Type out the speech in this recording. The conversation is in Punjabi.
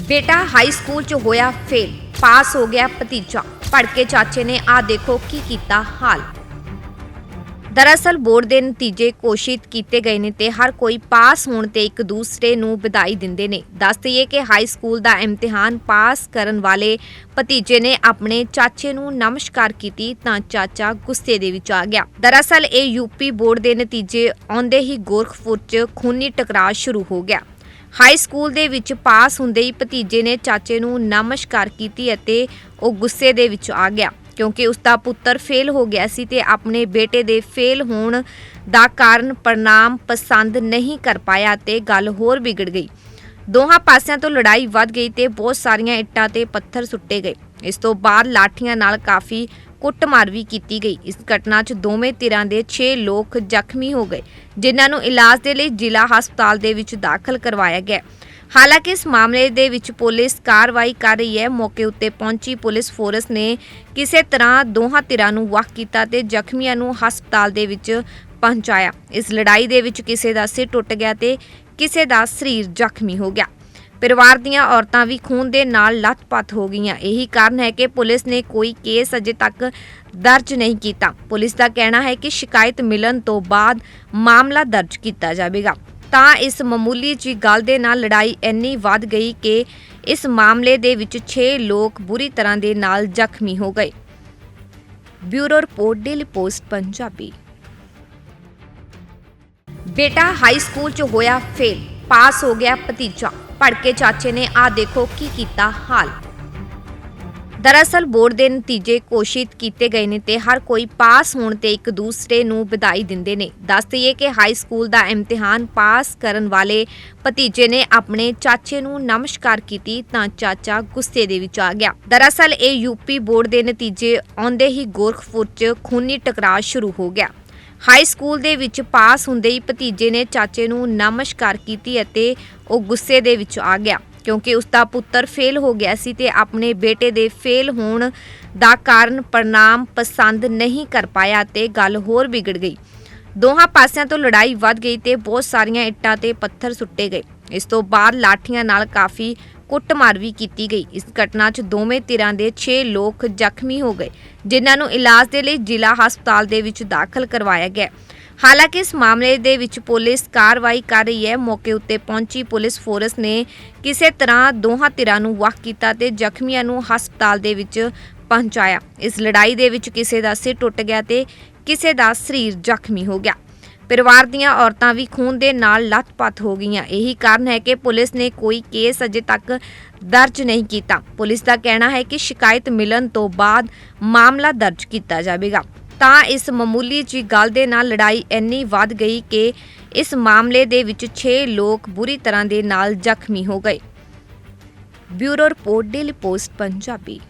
ਬੇਟਾ ਹਾਈ ਸਕੂਲ 'ਚ ਹੋਇਆ ਫੇਲ ਪਾਸ ਹੋ ਗਿਆ ਭਤੀਜਾ। ਭੜਕੇ ਚਾਚੇ ਨੇ ਆ ਦੇਖੋ ਕੀ ਕੀਤਾ ਹਾਲ। ਦਰਅਸਲ ਬੋਰਡ ਦੇ ਨਤੀਜੇ ਘੋਸ਼ਿਤ ਕੀਤੇ ਗਏ ਨੇ ਤੇ ਹਰ ਕੋਈ ਪਾਸ ਹੋਣ ਤੇ ਇੱਕ ਦੂਸਰੇ ਨੂੰ ਵਧਾਈ ਦਿੰਦੇ ਨੇ। ਦੱਸ ਦਈਏ ਕਿ ਹਾਈ ਸਕੂਲ ਦਾ ਇਮਤਿਹਾਨ ਪਾਸ ਕਰਨ ਵਾਲੇ ਭਤੀਜੇ ਨੇ ਆਪਣੇ ਚਾਚੇ ਨੂੰ ਨਮਸਕਾਰ ਕੀਤੀ ਤਾਂ ਚਾਚਾ ਗੁੱਸੇ ਦੇ ਵਿੱਚ ਆ ਗਿਆ। ਦਰਅਸਲ ਇਹ ਯੂਪੀ ਬੋਰਡ ਦੇ ਨਤੀਜੇ ਆਉਂਦੇ ਹੀ ਗੋਰਖਪੁਰ 'ਚ ਖੂਨੀ ਟਕਰਾਅ ਸ਼ੁਰੂ ਹੋ ਗਿਆ। ਹਾਈ ਸਕੂਲ ਦੇ ਵਿੱਚ ਪਾਸ ਹੁੰਦੇ ਹੀ ਭਤੀਜੇ ਨੇ ਚਾਚੇ ਨੂੰ ਨਮਸਕਾਰ ਕੀਤੀ ਅਤੇ ਉਹ ਗੁੱਸੇ ਦੇ ਵਿੱਚ ਆ ਗਿਆ ਕਿਉਂਕਿ ਉਸ ਦਾ ਪੁੱਤਰ ਫੇਲ ਹੋ ਗਿਆ ਸੀ ਤੇ ਆਪਣੇ ਬੇਟੇ ਦੇ ਫੇਲ ਹੋਣ ਦਾ ਕਾਰਨ ਪ੍ਰਣਾਮ ਪਸੰਦ ਨਹੀਂ ਕਰ ਪਾਇਆ ਤੇ ਗੱਲ ਹੋਰ ਵਿਗੜ ਗਈ। ਦੋਹਾਂ ਪਾਸਿਆਂ ਤੋਂ ਲੜਾਈ ਵੱਧ ਗਈ ਤੇ ਬਹੁਤ ਸਾਰੀਆਂ ਇੱਟਾਂ ਤੇ ਪੱਥਰ ਸੁੱਟੇ ਗਏ। ਇਸ ਤੋਂ ਬਾਅਦ ਲਾਠੀਆਂ ਨਾਲ ਕਾਫੀ ਕੁੱਟਮਾਰ ਵੀ ਕੀਤੀ ਗਈ। ਇਸ ਘਟਨਾ 'ਚ ਦੋਵੇਂ ਧਿਰਾਂ ਦੇ 6 ਲੋਕ ਜ਼ਖਮੀ ਹੋ ਗਏ, ਜਿਨ੍ਹਾਂ ਨੂੰ ਇਲਾਜ ਦੇ ਲਈ ਜ਼ਿਲ੍ਹਾ ਹਸਪਤਾਲ ਦੇ ਵਿੱਚ ਦਾਖਲ ਕਰਵਾਇਆ ਗਿਆ। ਹਾਲਾਂਕਿ ਇਸ ਮਾਮਲੇ ਦੇ ਵਿੱਚ ਪੁਲਿਸ ਕਾਰਵਾਈ ਕਰ ਰਹੀ ਹੈ। ਮੌਕੇ ਉੱਤੇ ਪਹੁੰਚੀ ਪੁਲਿਸ ਫੋਰਸ ਨੇ ਕਿਸੇ ਤਰ੍ਹਾਂ ਦੋਹਾਂ ਧਿਰਾਂ ਨੂੰ ਵਾਹ ਕੀਤਾ ਤੇ ਜ਼ਖਮੀਆਂ ਨੂੰ ਹਸਪਤਾਲ ਦੇ ਵਿੱਚ ਪਹੁੰਚਾਇਆ। ਇਸ ਲੜਾਈ ਦੇ ਵਿੱਚ ਕਿਸੇ ਦਾ ਸਿਰ ਟੁੱਟ ਗਿਆ ਤੇ ਕਿਸੇ ਦਾ ਸਰੀਰ ਜ਼ਖਮੀ ਹੋ ਗਿਆ। ਪਰਿਵਾਰ ਦੀਆਂ ਔਰਤਾਂ ਵੀ ਖੂਨ ਦੇ ਨਾਲ ਲੱਥਪੱਥ ਹੋ ਗਈਆਂ। ਇਹੀ ਕਾਰਨ ਹੈ ਕਿ ਪੁਲਿਸ ਨੇ ਕੋਈ ਕੇਸ ਅਜੇ ਤੱਕ ਦਰਜ ਨਹੀਂ ਕੀਤਾ। ਪੁਲਿਸ ਦਾ ਕਹਿਣਾ ਹੈ ਕਿ ਸ਼ਿਕਾਇਤ ਮਿਲਣ ਤੋਂ ਬਾਅਦ ਮਾਮਲਾ ਦਰਜ ਕੀਤਾ ਜਾਵੇਗਾ। ਤਾਂ ਇਸ ਮਾਮੂਲੀ ਜੀ ਗੱਲ ਦੇ ਨਾਲ ਲੜਾਈ ਇੰਨੀ ਵੱਧ ਗਈ ਕਿ ਇਸ ਮਾਮਲੇ ਦੇ ਵਿੱਚ 6 ਲੋਕ ਬੁਰੀ ਤਰ੍ਹਾਂ ਦੇ ਨਾਲ ਜ਼ਖਮੀ ਹੋ ਗਏ। Bureau report, daily post, Punjabi. ਬੇਟਾ ਹਾਈ ਸਕੂਲ 'ਚ ਹੋਇਆ ਫੇਲ, ਪਾਸ ਹੋ ਗਿਆ ਭਤੀਜਾ। ਭੜਕੇ ਚਾਚੇ ਨੇ ਆ ਦੇਖੋ ਕੀ ਕੀਤਾ ਹਾਲ। ਦਰਅਸਲ ਬੋਰਡ ਦੇ ਨਤੀਜੇ ਘੋਸ਼ਿਤ ਕੀਤੇ ਗਏ ਨੇ ਤੇ ਹਰ ਕੋਈ ਪਾਸ ਹੋਣ ਤੇ ਇੱਕ ਦੂਸਰੇ ਨੂੰ ਵਧਾਈ ਦਿੰਦੇ ਨੇ। ਦੱਸ ਦਈਏ ਕਿ ਹਾਈ ਸਕੂਲ ਦਾ ਇਮਤਿਹਾਨ ਪਾਸ ਕਰਨ ਵਾਲੇ ਭਤੀਜੇ ਨੇ ਆਪਣੇ ਚਾਚੇ ਨੂੰ ਨਮਸਕਾਰ ਕੀਤੀ ਤਾਂ ਚਾਚਾ ਗੁੱਸੇ ਦੇ ਵਿੱਚ ਆ ਗਿਆ। ਦਰਅਸਲ ਇਹ ਯੂਪੀ ਬੋਰਡ ਦੇ ਨਤੀਜੇ ਆਉਂਦੇ ਹੀ ਗੋਰਖਪੁਰ 'ਚ ਖੂਨੀ ਟਕਰਾਅ ਸ਼ੁਰੂ ਹੋ ਗਿਆ। ਹਾਈ ਸਕੂਲ ਦੇ ਵਿੱਚ ਪਾਸ ਹੁੰਦੇ ਹੀ ਭਤੀਜੇ ਨੇ ਚਾਚੇ ਨੂੰ ਨਮਸਕਾਰ ਕੀਤੀ ਅਤੇ ਉਹ ਗੁੱਸੇ ਦੇ ਵਿੱਚ ਆ ਗਿਆ ਕਿਉਂਕਿ ਉਸ ਦਾ ਪੁੱਤਰ ਫੇਲ ਹੋ ਗਿਆ ਸੀ ਤੇ ਆਪਣੇ ਬੇਟੇ ਦੇ ਫੇਲ ਹੋਣ ਦਾ ਕਾਰਨ ਪ੍ਰਣਾਮ ਪਸੰਦ ਨਹੀਂ ਕਰ ਪਾਇਆ ਤੇ ਗੱਲ ਹੋਰ ਵਿਗੜ ਗਈ। ਦੋਹਾਂ ਪਾਸਿਆਂ ਤੋਂ ਲੜਾਈ ਵੱਧ ਗਈ ਤੇ ਬਹੁਤ ਸਾਰੀਆਂ ਇੱਟਾਂ ਤੇ ਪੱਥਰ ਸੁੱਟੇ ਗਏ। ਇਸ ਤੋਂ ਬਾਅਦ ਲਾਠੀਆਂ ਨਾਲ ਕਾਫੀ ਕੁੱਟਮਾਰ ਵੀ ਕੀਤੀ ਗਈ। ਇਸ ਘਟਨਾ 'ਚ ਦੋਵੇਂ ਧਿਰਾਂ ਦੇ 6 ਲੋਕ ਜ਼ਖਮੀ ਹੋ ਗਏ, ਜਿਨ੍ਹਾਂ ਨੂੰ ਇਲਾਜ ਦੇ ਲਈ ਜ਼ਿਲ੍ਹਾ ਹਸਪਤਾਲ ਦੇ ਵਿੱਚ ਦਾਖਲ ਕਰਵਾਇਆ ਗਿਆ। ਹਾਲਾਂਕਿ ਇਸ ਮਾਮਲੇ ਦੇ ਵਿੱਚ ਪੁਲਿਸ ਕਾਰਵਾਈ ਕਰ ਰਹੀ ਹੈ। ਮੌਕੇ ਉੱਤੇ ਪਹੁੰਚੀ ਪੁਲਿਸ ਫੋਰਸ ਨੇ ਕਿਸੇ ਤਰ੍ਹਾਂ ਦੋਹਾਂ ਧਿਰਾਂ ਨੂੰ ਵਾਹ ਕੀਤਾ ਤੇ ਜ਼ਖਮੀਆਂ ਨੂੰ ਹਸਪਤਾਲ ਦੇ ਵਿੱਚ ਪਹੁੰਚਾਇਆ। ਇਸ ਲੜਾਈ ਦੇ ਵਿੱਚ ਕਿਸੇ ਦਾ ਸਿਰ ਟੁੱਟ ਗਿਆ ਤੇ ਕਿਸੇ ਦਾ ਸਰੀਰ ਜ਼ਖਮੀ ਹੋ ਗਿਆ। ਪਰਿਵਾਰ ਦੀਆਂ ਔਰਤਾਂ ਵੀ ਖੂਨ ਦੇ ਨਾਲ ਲੱਥਪੱਥ ਹੋ ਗਈਆਂ। ਇਹੀ ਕਾਰਨ ਹੈ ਕਿ ਪੁਲਿਸ ਨੇ ਕੋਈ ਕੇਸ ਅਜੇ ਤੱਕ ਦਰਜ ਨਹੀਂ ਕੀਤਾ। ਪੁਲਿਸ ਦਾ ਕਹਿਣਾ ਹੈ ਕਿ ਸ਼ਿਕਾਇਤ ਮਿਲਣ ਤੋਂ ਬਾਅਦ ਮਾਮਲਾ ਦਰਜ ਕੀਤਾ ਜਾਵੇਗਾ। ਤਾਂ ਇਸ ਮਾਮੂਲੀ ਜੀ ਗੱਲ ਦੇ ਨਾਲ ਲੜਾਈ ਇੰਨੀ ਵੱਧ ਗਈ ਕਿ ਇਸ ਮਾਮਲੇ ਦੇ ਵਿੱਚ 6 ਲੋਕ ਬੁਰੀ ਤਰ੍ਹਾਂ ਦੇ ਨਾਲ ਜ਼ਖਮੀ ਹੋ ਗਏ। Bureau report, daily post, Punjabi.